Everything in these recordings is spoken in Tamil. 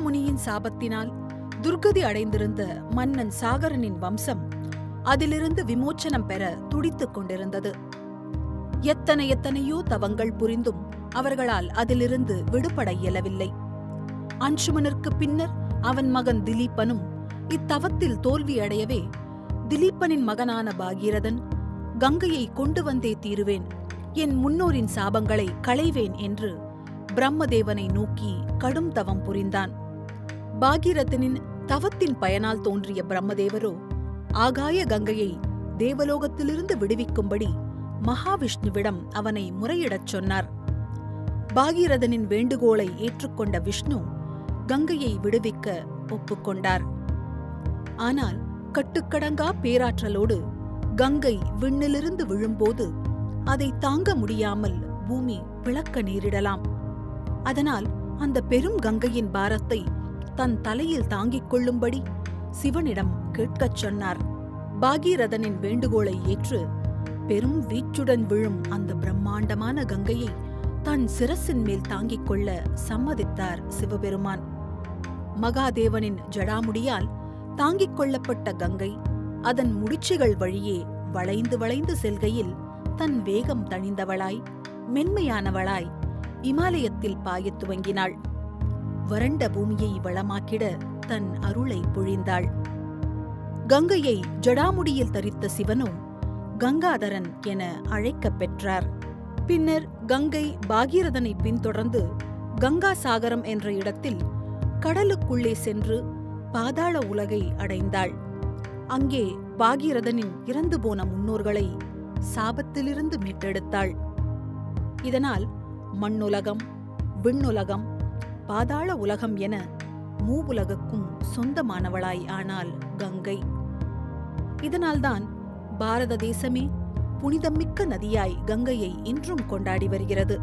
முனியின் சாபத்தினால் துர்கதி அடைந்திருந்த மன்னன் சாகரனின் வம்சம் அதிலிருந்து விமோச்சனம் பெற துடித்துக் கொண்டிருந்தது. எத்தனை எத்தனையோ தவங்கள் புரிந்தும் அவர்களால் அதிலிருந்து விடுபட இயலவில்லை. அன்சுமனிற்கு பின்னர் அவன் மகன் திலீபனும் இத்தவத்தில் தோல்வியடையவே திலீபனின் மகனான பாகீரதன் கங்கையை கொண்டு வந்தே தீருவேன் என் முன்னோரின் சாபங்களை களைவேன் என்று பிரம்மதேவனை நோக்கி கடும் தவம் புரிந்தான். பாகீரதனின் தவத்தின் பயனால் தோன்றிய பிரம்மதேவரோ ஆகாய கங்கையை தேவலோகத்திலிருந்து விடுவிக்கும்படி மகாவிஷ்ணுவிடம் அவனை முறையிடச் சொன்னார். பாகீரதனின் வேண்டுகோளை ஏற்றுக்கொண்ட விஷ்ணு கங்கையை விடுவிக்க ஒப்புக்கொண்டார். ஆனால் கட்டுக்கடங்கா பேராற்றலோடு கங்கை விண்ணிலிருந்து விழும்போது அதை தாங்க முடியாமல் பூமி பிளக்க நேரிடலாம். அதனால் அந்த பெரும் கங்கையின் பாரத்தை தன் தலையில் தாங்கிக் கொள்ளும்படி சிவனிடம் கேட்கச் சொன்னார். பாகீரதனின் வேண்டுகோளை ஏற்று பெரும் வீச்சுடன் விழும் அந்த பிரம்மாண்டமான கங்கையை தன் சிரசின் மேல் தாங்கிக் கொள்ள சம்மதித்தார் சிவபெருமான். மகாதேவனின் ஜடாமுடியால் தாங்கிக் கொள்ளப்பட்ட கங்கை அதன் முடிச்சுகள் வழியே வளைந்து வளைந்து செல்கையில் தன் வேகம் தணிந்தவளாய் மென்மையானவளாய் இமாலயத்தில் பாயத் துவங்கினாள். வறண்ட பூமியை வளமாக்கிட தன் அருளை பொழிந்தாள். கங்கையை ஜடாமுடியில் தரித்த சிவனும் கங்காதரன் என அழைக்கப் பெற்றார். பின்னர் கங்கை பாகீரதனை பின்தொடர்ந்து கங்கா சாகரம் என்ற இடத்தில் கடலுக்குள்ளே சென்று பாதாள உலகை அடைந்தாள். அங்கே பாகீரதனின் இறந்து போன முன்னோர்களை சாபத்திலிருந்து மீட்டெடுத்தாள். இதனால் மண்ணுலகம் விண்ணுலகம் பாதாள உலகம் என மூவுலகுக்கும் சொந்தமானவளாய் ஆனால் கங்கை. இதனால்தான் பாரத தேசமே புனிதமிக்க நதியாய் கங்கையை இன்றும் கொண்டாடி வருகிறது.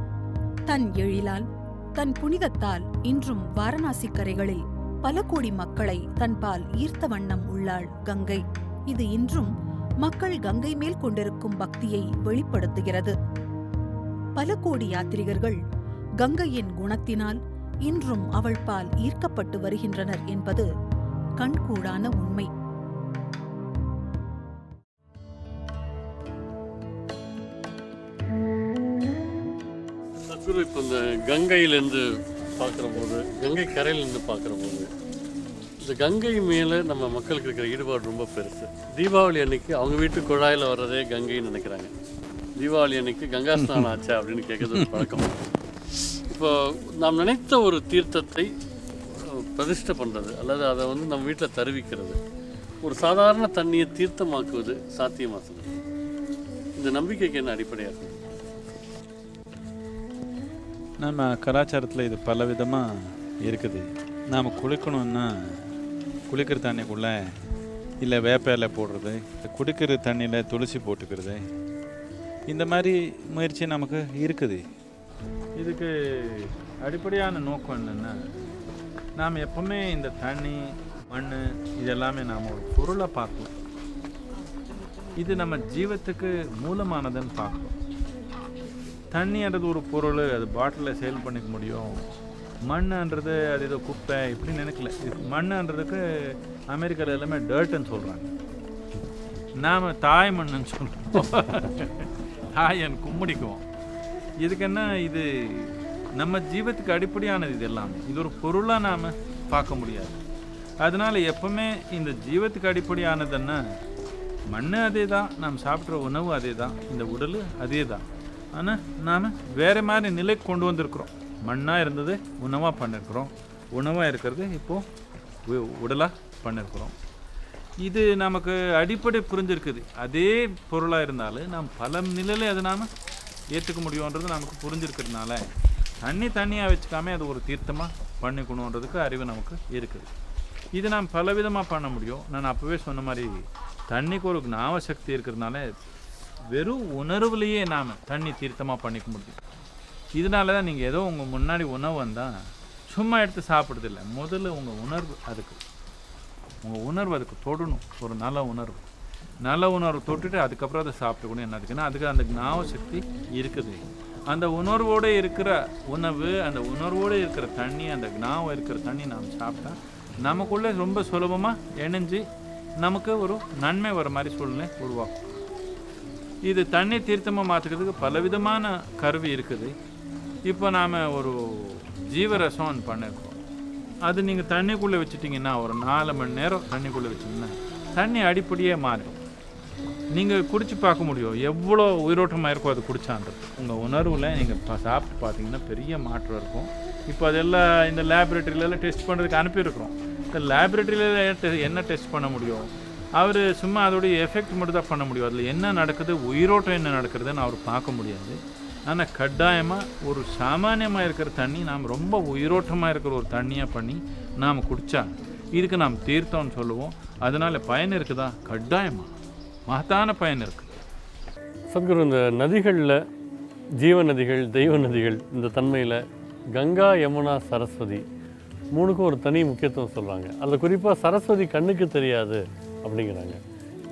தன் எழிலால் தன் புனிதத்தால் இன்றும் வாரணாசி கரைகளில் பல கோடி மக்களை தன்பால் ஈர்த்த வண்ணம் உள்ளாள் கங்கை. இது இன்றும் மக்கள் கங்கை மேல் கொண்டிருக்கும் பக்தியை வெளிப்படுத்துகிறது. பல கோடி யாத்ரிகர்கள் கங்கையின் குணத்தினால் இன்றும் அவள் பால் ஈர்க்கப்பட்டு வருகின்றனர் என்பது கண்கூடான உண்மை. சத்குரு இப்போ இந்த கங்கையிலேருந்து பார்க்குற போது கங்கை கரையிலேருந்து பார்க்குற போது இந்த கங்கை மேலே நம்ம மக்களுக்கு இருக்கிற ஈடுபாடு ரொம்ப பெருசு. தீபாவளி அன்னைக்கு அவங்க வீட்டு குழாயில் வர்றதே கங்கைன்னு நினைக்கிறாங்க. தீபாவளி அன்னைக்கு கங்கா ஸ்நானம் ஆச்சா அப்படின்னு கேட்கறது பழக்கம். இப்போ நாம் நினைத்த ஒரு தீர்த்தத்தை பிரதிஷ்டை பண்ணுறது அல்லது அதை வந்து நம்ம வீட்டில் தருவிக்கிறது. ஒரு சாதாரண தண்ணியை தீர்த்தமாக்குவது சாத்தியமாக இந்த நம்பிக்கைக்கு என்ன அடிப்படையாக இருக்குது நம்ம கலாச்சாரத்தில் இது பல விதமாக இருக்குது. நாம் குளிக்கணும்னா குளிக்கிற தண்ணிக்குள்ளே இல்லை வேப்ப போடுறது குடிக்கிற தண்ணியில் துளசி போட்டுக்கிறது. இந்த மாதிரி முயற்சி நமக்கு இருக்குது. இதுக்கு அடிப்படையான நோக்கம் என்னென்னா நாம் எப்பவுமே இந்த தண்ணி மண் இதெல்லாமே நாம் ஒரு பொருளை பார்க்கணும் இது நம்ம ஜீவத்துக்கு மூலமானதுன்னு பார்க்கணும் தண்ணின்றது ஒரு பொருள் அது பாட்டிலில் சேல் பண்ணிக்க முடியும். மண்ணுன்றது அது ஏதோ குப்பை இப்படி நினைக்கல. இது மண்ணுன்றதுக்கு அமெரிக்காவில் எல்லாமே டர்ட்டுன்னு சொல்கிறாங்க நாம் தாய் மண்ணுன்னு சொல்கிறோம் தாயன் கும்முடிக்குவோம் இதுக்கு என்ன இது நம்ம ஜீவத்துக்கு அடிப்படையானது இது எல்லாமே. இது ஒரு பொருளாக நாம் பார்க்க முடியாது. அதனால் எப்பவுமே இந்த ஜீவத்துக்கு அடிப்படையானதுன்னா மண் அதே தான் நாம் சாப்பிட்ற உணவு அதே தான் இந்த உடல் அதே தான் ஆனால் நாம் வேறு மாதிரி நிலைக்கு கொண்டு வந்திருக்கிறோம். மண்ணாக இருந்தது உணவாக பண்ணிருக்கிறோம். உணவாக இருக்கிறது இப்போது உடலாக பண்ணிருக்கிறோம். இது நமக்கு அடிப்படை புரிஞ்சிருக்குது. அதே பொருளாக இருந்தாலும் நாம் பல நிலையில் அதை நாம் ஏற்றுக்க முடியுன்றது நமக்கு புரிஞ்சிருக்கிறதுனால தண்ணி தண்ணியாக வச்சுக்காம அது ஒரு தீர்த்தமாக பண்ணிக்கணுன்றதுக்கு அறிவு நமக்கு இருக்குது. இது நாம் பலவிதமாக பண்ண முடியும். நான் அப்போவே சொன்ன மாதிரி தண்ணிக்கு ஒரு ஞாபக சக்தி இருக்கிறதுனால வெறும் உணர்வுலேயே நாம் தண்ணி தீர்த்தமாக பண்ணிக்க முடியும். இதனால தான் நீங்கள் ஏதோ உங்கள் முன்னாடி உணவு வந்தால் சும்மா எடுத்து சாப்பிட்றதில்ல. முதல்ல உங்கள் உணர்வு அதுக்கு. உங்கள் உணர்வு அதுக்கு தொடணும். ஒரு நல்ல உணர்வு. நல்ல உணர்வு தொட்டுட்டு அதுக்கப்புறம் அதை சாப்பிட்டுக்கணும் என்ன அதுக்குன்னா அதுக்கு அந்த ஞாபக சக்தி இருக்குது. அந்த உணர்வோடு இருக்கிற உணவு அந்த உணர்வோடு இருக்கிற தண்ணி அந்த ஞாபகம் இருக்கிற தண்ணி நாம் சாப்பிட்டா நமக்குள்ளே ரொம்ப சுலபமாக இணைஞ்சு நமக்கு ஒரு நன்மை வர மாதிரி சூழ்நிலை உருவாக்கும் இது தண்ணி தீர்த்தமாக மாற்றுக்கிறதுக்கு பலவிதமான கருவி இருக்குது. இப்போ நாம் ஒரு ஜீவரசம் பண்ணியிருக்கோம் அது நீங்கள் தண்ணிக்குள்ளே வச்சுட்டிங்கன்னா ஒரு நாலு மணி நேரம் தண்ணிக்குள்ளே வச்சிங்கன்னா தண்ணி அடிப்படியே மாறும். நீங்கள் குடிச்சு பார்க்க முடியும். எவ்வளோ உயிரோட்டமாக இருக்கோ அது குடிச்சான்றது. உங்கள் உணர்வில் நீங்கள் இப்போ சாப்பிட்டு பார்த்தீங்கன்னா பெரிய மாற்றம் இருக்கும். இப்போ அதெல்லாம் இந்த லேபரேட்டரியிலலாம் டெஸ்ட் பண்ணுறதுக்கு அனுப்பியிருக்கிறோம். இந்த லேபரேட்டரியில் என்ன டெஸ்ட் பண்ண முடியும்? அவர் சும்மா அதோடைய எஃபெக்ட் மட்டும் தான் பண்ண முடியும். அதில் என்ன நடக்குது? உயிரோட்டம் என்ன நடக்குதுன்னு அவர் பார்க்க முடியாது. ஆனால் கட்டாயமாக ஒரு சாமானியமாக இருக்கிற தண்ணி நாம் ரொம்ப உயிரோட்டமாக இருக்கிற ஒரு தண்ணியாக பண்ணி நாம் குடித்தா இதுக்கு நாம் தீர்த்தம்னு சொல்லுவோம். அதனால் பயன் இருக்குதா? கட்டாயமாக மகத்தான பயன் இருக்குது சத்குரு இந்த நதிகளில் ஜீவ நதிகள் தெய்வ நதிகள் இந்த தன்மையில் கங்கா யமுனா சரஸ்வதி மூணுக்கும் ஒரு தனி முக்கியத்துவம் சொல்கிறாங்க அதில் குறிப்பாக சரஸ்வதி கண்ணுக்கு தெரியாது அப்படிங்கிறாங்க.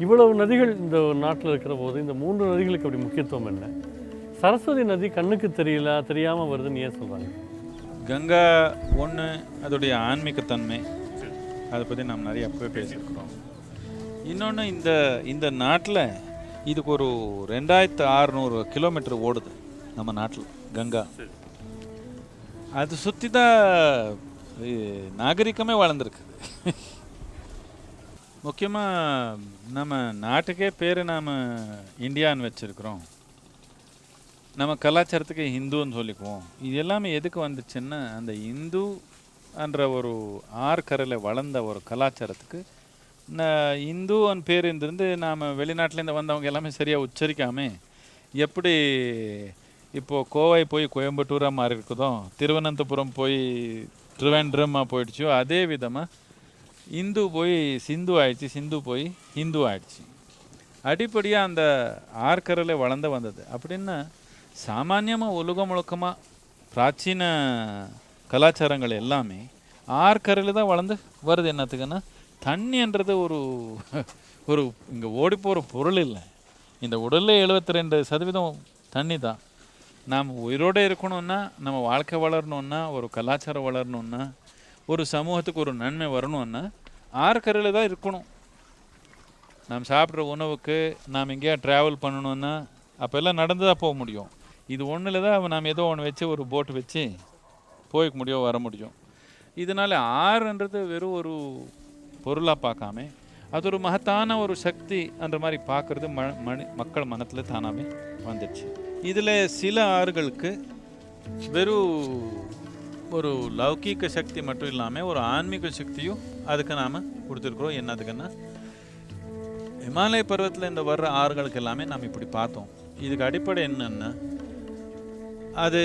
இவ்வளவு நதிகள் இந்த நாட்டில் இருக்கிற போது இந்த மூன்று நதிகளுக்கு அப்படி முக்கியத்துவம் என்ன? சரஸ்வதி நதி கண்ணுக்கு தெரியல தெரியாமல் வருதுன்னு ஏன் சொல்கிறாங்க கங்கா ஒன்று அதோடைய ஆன்மீகத்தன்மை. அதை பற்றி நாம் நிறைய அப்பவே பேசியிருக்கிறோம். இன்னொன்று இந்த இந்த நாட்டில் இதுக்கு ஒரு ரெண்டாயிரத்து அறநூறு கிலோமீட்டர் ஓடுது நம்ம நாட்டில் கங்கா. அது சுற்றி தான் நாகரிகமே வளர்ந்துருக்குது முக்கியமாக நம்ம நாட்டுக்கே பேர் நாம் இந்தியான்னு வச்சுருக்கிறோம். நம்ம கலாச்சாரத்துக்கு ஹிந்துன்னு சொல்லிக்குவோம். இது எல்லாமே எதுக்கு வந்துச்சுன்னா அந்த இந்து என்ற ஒரு ஆற்கரையில் வளர்ந்த ஒரு கலாச்சாரத்துக்கு ந- இந்துன்னு பேர் நாம் வெளிநாட்டிலேருந்து வந்தவங்க எல்லாமே சரியாக உச்சரிக்காமல் எப்படி இப்போது கோவை போய் கோயம்புத்தூராக மாறி இருக்குதோ திருவனந்தபுரம் போய் திருவேண்டரமாக போயிடுச்சோ அதே விதமாக இந்து போய் சிந்து ஆயிடுச்சு சிந்து போய் ஹிந்து ஆயிடுச்சு. அடிப்படையாக அந்த ஆற்கரையில் வளர்ந்து வந்தது. அப்படின்னா சாமானியமாக உலகம் முழுக்கமாக பிராச்சீன கலாச்சாரங்கள் எல்லாமே ஆற்கரையில் தான் வளர்ந்து வருது என்னத்துக்குன்னா தண்ணின்றது ஒரு ஒரு இங்கே ஓடி போகிற பொருள் இல்லை. இந்த உடலில் எழுபத்தி ரெண்டு சதவீதம் தண்ணி தான். நாம் உயிரோடு இருக்கணும்னா நம்ம வாழ்க்கை வளரணுன்னா ஒரு கலாச்சாரம் வளரணுன்னா ஒரு சமூகத்துக்கு ஒரு நன்மை வரணும்னா ஆற்கரையில் தான் இருக்கணும். நாம் சாப்பிட்ற உணவுக்கு நாம் எங்கேயா ட்ராவல் பண்ணணுன்னா அப்போல்லாம் நடந்து தான் போக முடியும். இது ஒன்றில் தான் நாம் ஏதோ ஒன்று வச்சு ஒரு போட் வச்சு போய்க்க முடியும் வர முடியும். இதனால் ஆறுன்றது வெறும் ஒரு பொருளாக பார்க்காம அது ஒரு மகத்தான ஒரு சக்தி அந்த மாதிரி பார்க்குறது ம மனி மக்கள் மனத்தில் தானாமே வந்துடுச்சு. இதில் சில ஆறுகளுக்கு வெறும் ஒரு லௌகீக சக்தி மட்டும் இல்லாமல் ஒரு ஆன்மீக சக்தியும் அதுக்கு நாம் கொடுத்துருக்குறோம். என்னதுக்குன்னா இமாலய பருவத்தில் இந்த வர்ற ஆறுகளுக்கு எல்லாமே நாம் இப்படி பார்த்தோம். இதுக்கு அடிப்படை என்னென்னா அது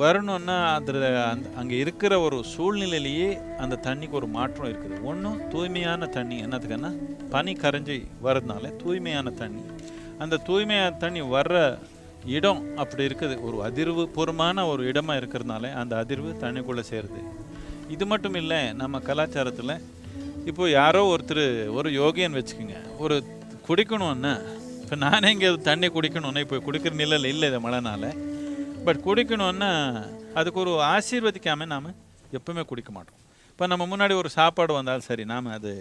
வரணும்னா அதில் அந்த அங்கே இருக்கிற ஒரு சூழ்நிலையிலேயே அந்த தண்ணிக்கு ஒரு மாற்றம் இருக்குது. ஒன்றும் தூய்மையான தண்ணி என்னத்துக்குன்னா பனி கரைஞ்சி வர்றதுனால தூய்மையான தண்ணி. அந்த தூய்மையான தண்ணி வர்ற இடம் அப்படி இருக்குது. ஒரு அதிர்வு பூர்வமான ஒரு இடமாக இருக்கிறதுனால அந்த அதிர்வு தண்ணிக்குள்ளே சேருது. இது மட்டும் இல்லை நம்ம கலாச்சாரத்தில் இப்போ யாரோ ஒருத்தர் ஒரு யோகின்னு வச்சுக்கோங்க. ஒரு குடிக்கணும்னா இப்போ நானே இங்கே தண்ணி குடிக்கணும்னா இப்போ குடிக்கிற நிலையில் இல்லை இந்த மழைனால. பட் குடிக்கணும்னா அதுக்கு ஒரு ஆசீர்வதிக்காமல் நாம் எப்பவுமே குடிக்க மாட்டோம். இப்போ நம்ம முன்னாடி ஒரு சாப்பாடு வந்தாலும் சரி நாம் அது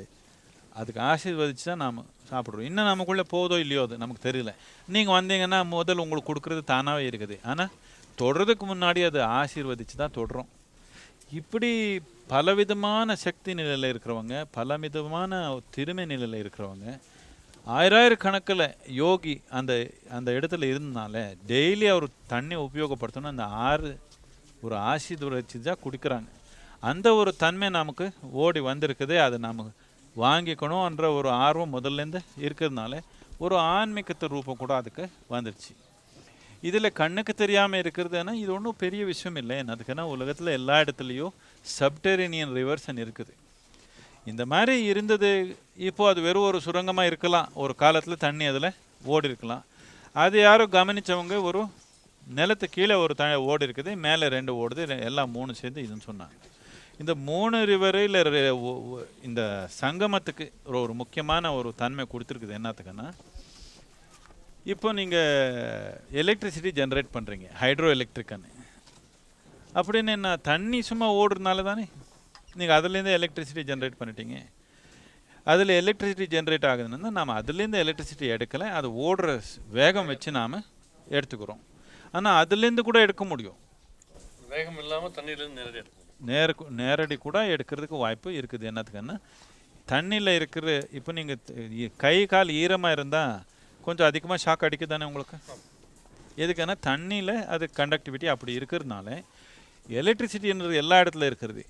அதுக்கு ஆசீர்வதிச்சு தான் நாம் சாப்பிட்றோம். இன்னும் நமக்குள்ளே போதோ இல்லையோ அது நமக்கு தெரியல. நீங்கள் வந்தீங்கன்னா முதல் உங்களுக்கு கொடுக்குறது தானாகவே இருக்குது. ஆனால் தொடுறதுக்கு முன்னாடி அது ஆசீர்வதிச்சு தான் தொடுறோம். இப்படி பலவிதமான சக்தி நிலையில் இருக்கிறவங்க பலவிதமான திறமை நிலையில் இருக்கிறவங்க ஆயிராயிரக்கணக்கில் யோகி அந்த அந்த இடத்துல இருந்தனால டெய்லி அவர் தண்ணி உபயோகப்படுத்தணும். அந்த ஆறு ஒரு ஆசி துரைச்சி தான் குடிக்கிறாங்க. அந்த ஒரு தன்மை நமக்கு ஓடி வந்திருக்குது அதை நாம் வாங்கிக்கணும்ன்ற ஒரு ஆர்வம் முதல்லேருந்து இருக்கிறதுனால ஒரு ஆன்மீகத்து ரூபம் கூட அதுக்கு வந்துடுச்சு இதில் கண்ணுக்கு தெரியாமல் இருக்கிறதுனா இது ஒன்றும் பெரிய விஷயம் இல்லை. அதுக்குன்னா உலகத்தில் எல்லா இடத்துலையும் சப்டெரேனியன் ரிவர்சன் இருக்குது. இந்த மாதிரி இருந்தது இப்போ அது வெறும் ஒரு சுரங்கமாக இருக்கலாம். ஒரு காலத்தில் தண்ணி அதில் ஓடி இருக்கலாம். அது யாரும் கவனித்தவங்க ஒரு நிலத்து கீழே ஒரு த ஓடி இருக்குது. மேலே ரெண்டு ஓடுது. எல்லாம் மூணு சேர்ந்து இதுன்னு சொன்னாங்க. இந்த மூணு ரிவரு இல்லை இந்த சங்கமத்துக்கு ஒரு ஒரு முக்கியமான ஒரு தன்மை கொடுத்துருக்குது. என்னத்துக்குன்னா இப்போ நீங்கள் எலக்ட்ரிசிட்டி ஜென்ரேட் பண்ணுறீங்க ஹைட்ரோ எலக்ட்ரிக்கன்னு அப்படின்னு என்ன தண்ணி சும்மா ஓடுறதுனால தானே? நீங்கள் அதுலேருந்து எலக்ட்ரிசிட்டி ஜென்ரேட் பண்ணிட்டீங்க. அதில் எலக்ட்ரிசிட்டி ஜென்ரேட் ஆகுதுன்னா நாம் அதுலேருந்து எலக்ட்ரிசிட்டி எடுக்கலை அது ஓடுற வேகம் வச்சு நாம் எடுத்துக்கிறோம். ஆனால் அதுலேருந்து கூட எடுக்க முடியும். வேகம் இல்லாமல் தண்ணியிலேருந்து இருக்கும் நேர நேரடி கூட எடுக்கிறதுக்கு வாய்ப்பு இருக்குது. என்னத்துக்குன்னா தண்ணியில் இருக்கிற இப்போ நீங்கள் கை கால் ஈரமாக இருந்தால் கொஞ்சம் அதிகமாக ஷாக் அடிக்குதானே உங்களுக்கு? எதுக்குன்னா தண்ணியில் அது கண்டக்டிவிட்டி அப்படி இருக்கிறதுனால எலக்ட்ரிசிட்டின்றது எல்லா இடத்துல இருக்கிறது.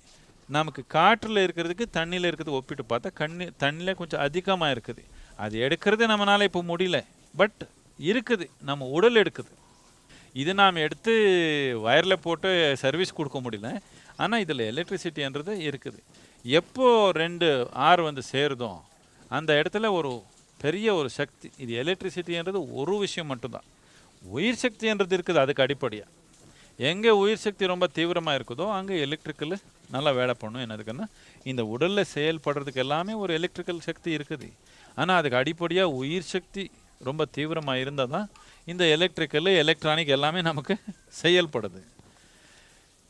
நமக்கு காற்றில் இருக்கிறதுக்கு தண்ணியில் இருக்கிறது ஒப்பிட்டு பார்த்தா கண்ணி தண்ணியில் கொஞ்சம் அதிகமாக இருக்குது. அது எடுக்கிறது நம்மளால் இப்போ முடியல. பட் இருக்குது. நம்ம உடல் எடுக்குது. இது நாம் எடுத்து வயரில் போட்டு சர்வீஸ் கொடுக்க முடியல. ஆனால் இதில் எலக்ட்ரிசிட்டின்றது இருக்குது. எப்போ ரெண்டு ஆறு வந்து சேருதோ அந்த இடத்துல ஒரு பெரிய ஒரு சக்தி. இது எலக்ட்ரிசிட்டின்றது ஒரு விஷயம் மட்டும்தான். உயிர் சக்தின்றது இருக்குது அதுக்கு அடிப்படையாக எங்கே உயிர் சக்தி ரொம்ப தீவிரமாக இருக்குதோ அங்கே எலக்ட்ரிக்கல் நல்லா வேலை பண்ணும். என்னதுக்குன்னா இந்த உடலில் செயல்படுறதுக்கு எல்லாமே ஒரு எலக்ட்ரிக்கல் சக்தி இருக்குது. ஆனால் அதுக்கு அடிப்படையாக உயிர் சக்தி ரொம்ப தீவிரமாக இருந்தால் தான் இந்த எலக்ட்ரிக்கல் எலக்ட்ரானிக் எல்லாமே நமக்கு செயல்படுது.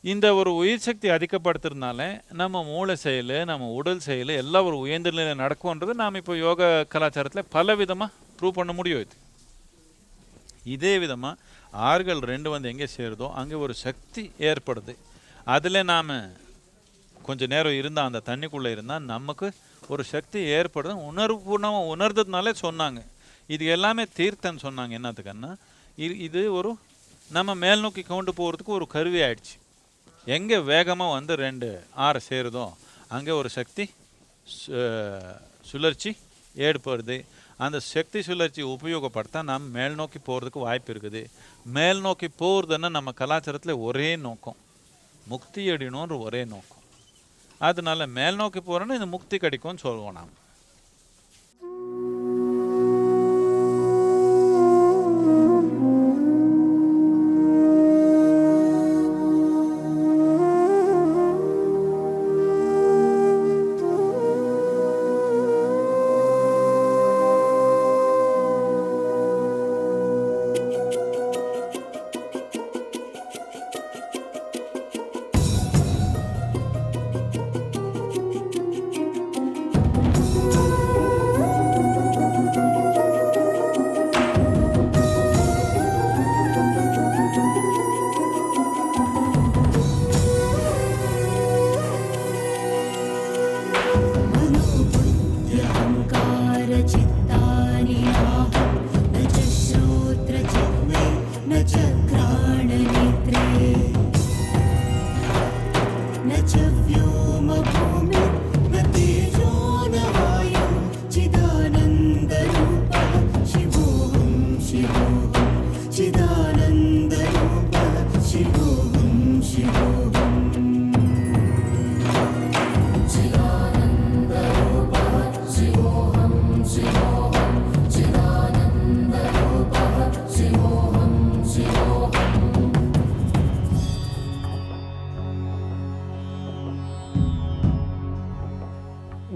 இந்த ஒரு உயிர் சக்தி அதிகப்படுத்துறதுனால நம்ம மூளை செயல் நம்ம உடல் செயல் எல்லாம் ஒரு உயர்ந்த நிலையில் நடக்கும்ன்றது நாம் இப்போ யோகா கலாச்சாரத்தில் பல விதமாக ப்ரூவ் பண்ண முடியும் இது. இதே விதமாக ஆறுகள் ரெண்டு வந்து எங்கே சேருதோ அங்கே ஒரு சக்தி ஏற்படுது. அதில் நாம் கொஞ்சம் நேரம் இருந்தால் அந்த தண்ணிக்குள்ளே இருந்தால் நமக்கு ஒரு சக்தி ஏற்படுது. உணர்வுபூர்ணமாக உணர்ந்ததுனாலே சொன்னாங்க. இது எல்லாமே தீர்த்தன்னு சொன்னாங்க. என்னத்துக்குன்னா இது இது ஒரு நம்ம மேல் நோக்கி கொண்டு போகிறதுக்கு ஒரு கருவி ஆயிடுச்சு. எங்கே வேகமாக வந்து ரெண்டு ஆறு சேருதோ அங்கே ஒரு சக்தி சு- சுழற்சி ஏற்படுது. அந்த சக்தி சுழற்சி உபயோகப்படுத்தா நாம் மேல் நோக்கி போகிறதுக்கு வாய்ப்பு இருக்குது. மேல் நோக்கி போகிறதுன்னா நம்ம கலாச்சாரத்தில் ஒரே நோக்கம். முக்தி அடையணுன்ற ஒரே நோக்கம். அதனால மேல் நோக்கி போகிறோன்னா இந்த முக்தி கிடைக்கும்னு சொல்லுவோம் நாம்.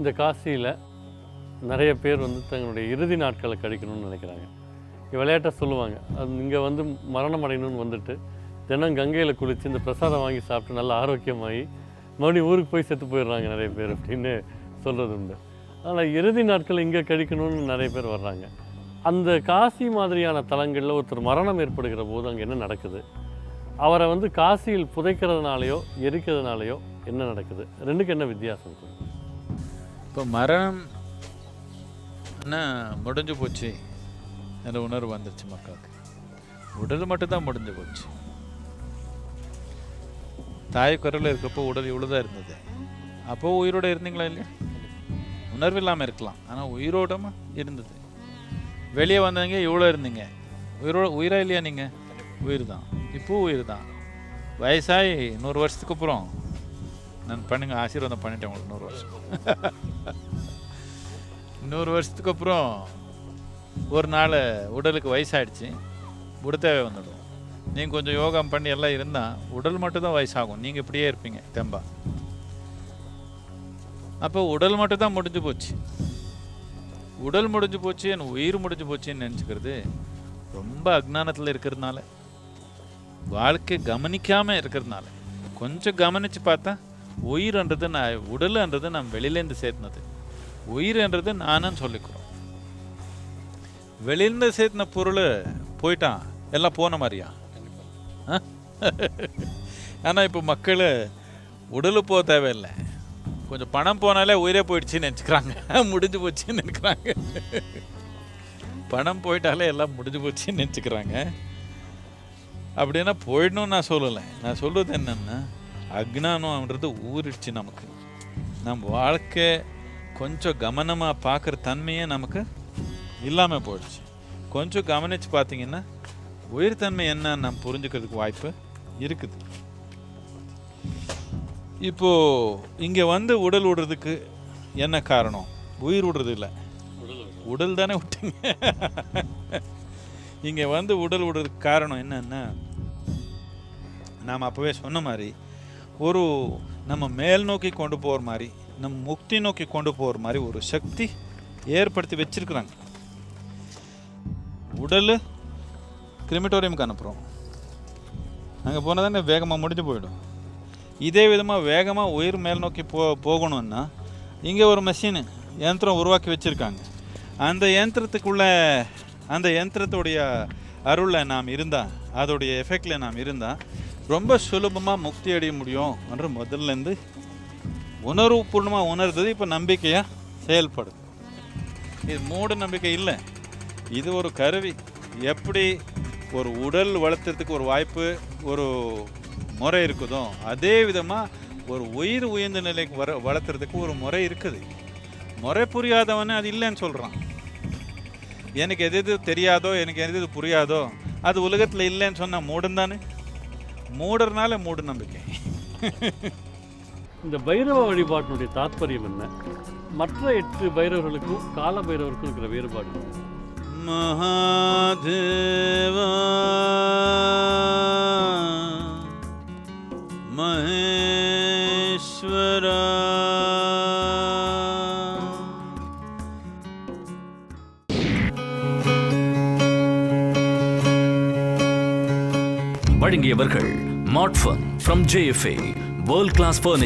இந்த காசியில் நிறைய பேர் வந்து தங்களுடைய இறுதி நாட்களை கழிக்கணும்னு நினைக்கிறாங்க. விளையாட்டை சொல்லுவாங்க. அது இங்கே வந்து மரணம் அடையணும்னு வந்துட்டு தினம் கங்கையில் குளித்து இந்த பிரசாதம் வாங்கி சாப்பிட்டு நல்லா ஆரோக்கியமாகி மறுபடியும் ஊருக்கு போய் செத்து போயிடுறாங்க நிறைய பேர் அப்படின்னு சொல்கிறது உண்டு. ஆனால் இறுதி நாட்கள் இங்கே கழிக்கணும்னு நிறைய பேர் வர்றாங்க. அந்த காசி மாதிரியான தலங்களில் ஒருத்தர் மரணம் ஏற்படுகிற போது அங்கே என்ன நடக்குது? அவரை வந்து காசியில் புதைக்கிறதுனாலையோ எரிக்கிறதுனாலையோ என்ன நடக்குது? ரெண்டுக்கு என்ன வித்தியாசம்? இப்போ மரணம் என்ன முடிஞ்சு போச்சு. என்ற உணர்வு வந்துருச்சு மக்களுக்கு. உடல் மட்டும்தான் முடிஞ்சு போச்சு. தாய் குரலில் இருக்கப்போ உடல் இவ்வளோதான் இருந்தது. அப்போ உயிரோட இருந்தீங்களா இல்லையா? உணர்வு இல்லாமல் இருக்கலாம். ஆனால் உயிரோடமா இருந்தது. வெளியே வந்தவங்க இவ்வளோ இருந்தீங்க. உயிரோட உயிரா இல்லையா நீங்கள் உயிர் தான் இப்போ உயிர் தான் வயசாகி நூறு வருஷத்துக்கு அப்புறம். நான் பண்ணுங்க ஆசீர்வாதம் பண்ணிட்டேன் உங்களுக்கு நூறு வருஷம். இன்னொரு வருஷத்துக்கு அப்புறம் ஒரு நாள் உடலுக்கு வயசாயிடுச்சு. உடத்தேவை வந்துடும். நீங்கள் கொஞ்சம் யோகம் பண்ணி எல்லாம் இருந்தால் உடல் மட்டும்தான் வயசாகும். நீங்கள் இப்படியே இருப்பீங்க தெம்பா. அப்போ உடல் மட்டும் தான் முடிஞ்சு போச்சு. உடல் முடிஞ்சு போச்சு என் உயிர் முடிஞ்சு போச்சுன்னு நினச்சிக்கிறது ரொம்ப அஜ்ஞானத்தில் இருக்கிறதுனால வாழ்க்கை கவனிக்காமல் இருக்கிறதுனால. கொஞ்சம் கவனித்து பார்த்தா உயிர்ன்றது நான் உடலுன்றது நம்ம வெளியிலேருந்து சேர்த்துனது உயிர்ன்றது நானும் சொல்லிக்கிறோம். வெளியிருந்து சேர்த்தின பொருள் போயிட்டான். எல்லாம் போன மாதிரியா? ஆனால் இப்போ மக்கள் உடல் போக தேவையில்லை. கொஞ்சம் பணம் போனாலே உயிரே போயிடுச்சுன்னு நினச்சிக்கிறாங்க. முடிஞ்சு போச்சுன்னு நினைக்கிறாங்க. பணம் போயிட்டாலே எல்லாம் முடிஞ்சு போச்சுன்னு நினச்சிக்கிறாங்க. அப்படின்னா போயிடணும்னு நான் சொல்லலை. நான் சொல்கிறது என்னென்னா அக்ஞானம்ன்றது ஊறிடுச்சு நமக்கு. நம்ம வாழ்க்கை கொஞ்சம் கவனமாக பார்க்குற தன்மையே நமக்கு இல்லாமல் போயிடுச்சு. கொஞ்சம் கவனித்து பார்த்தீங்கன்னா உயிர் தன்மை என்னன்னு நம்ம புரிஞ்சுக்கிறதுக்கு வாய்ப்பு இருக்குது. இப்போது இங்கே வந்து உடல் விடுறதுக்கு என்ன காரணம்? உயிர் விடுறது இல்லை. உடல் தானே விட்டீங்க. இங்கே வந்து உடல் விடுறதுக்கு காரணம் என்னன்னா நாம் அப்போவே சொன்ன மாதிரி ஒரு நம்ம மேல் நோக்கி கொண்டு போகிற மாதிரி நம் முக்தி நோக்கி கொண்டு போகிற மாதிரி ஒரு சக்தி ஏற்படுத்தி வச்சிருக்கிறாங்க. உடல் கிரிமிட்டோரியமுக்கு அனுப்புகிறோம் அங்கே போனால் தானே வேகமாக முடிஞ்சு போயிடும். இதே விதமாக வேகமாக உயிர் மேல் நோக்கி போ போகணும்னா இங்கே ஒரு மெஷின் யந்திரம் உருவாக்கி வச்சுருக்காங்க. அந்த யந்திரத்துக்குள்ள அந்த யந்திரத்துடைய அருளில் நாம் இருந்தால் அதோடைய எஃபெக்டில் நாம் இருந்தால் ரொம்ப சுலபமாக முக்தி அடைய முடியும் என்று முதல்லேருந்து உணர்வு பூர்ணமாக உணர்ந்தது இப்போ நம்பிக்கையாக செயல்படுது. இது மூட நம்பிக்கை இல்லை. இது ஒரு கருவி. எப்படி ஒரு உடல் வளர்த்துறதுக்கு ஒரு வாய்ப்பு ஒரு முறை இருக்குதோ அதே விதமாக ஒரு உயிர் உயர்ந்த நிலைக்கு வர வளர்த்துறதுக்கு ஒரு முறை இருக்குது. முறை புரியாதவனே அது இல்லைன்னு சொல்கிறான் எனக்கு எது எது தெரியாதோ எனக்கு எது எது புரியாதோ அது உலகத்தில் இல்லைன்னு சொன்னால் மூடன் தானே மூடர்னால மூட நம்பிக்கை. இந்த பைரவ வழிபாட்டினுடைய தாத்பரியம் என்ன? மற்ற எட்டு பைரவர்களுக்கும் கால பைரவருக்கும் இருக்கிற வேறுபாடு Mahadeva Maheshwara. வழங்கியவர்கள் Modfun from JFA world class furniture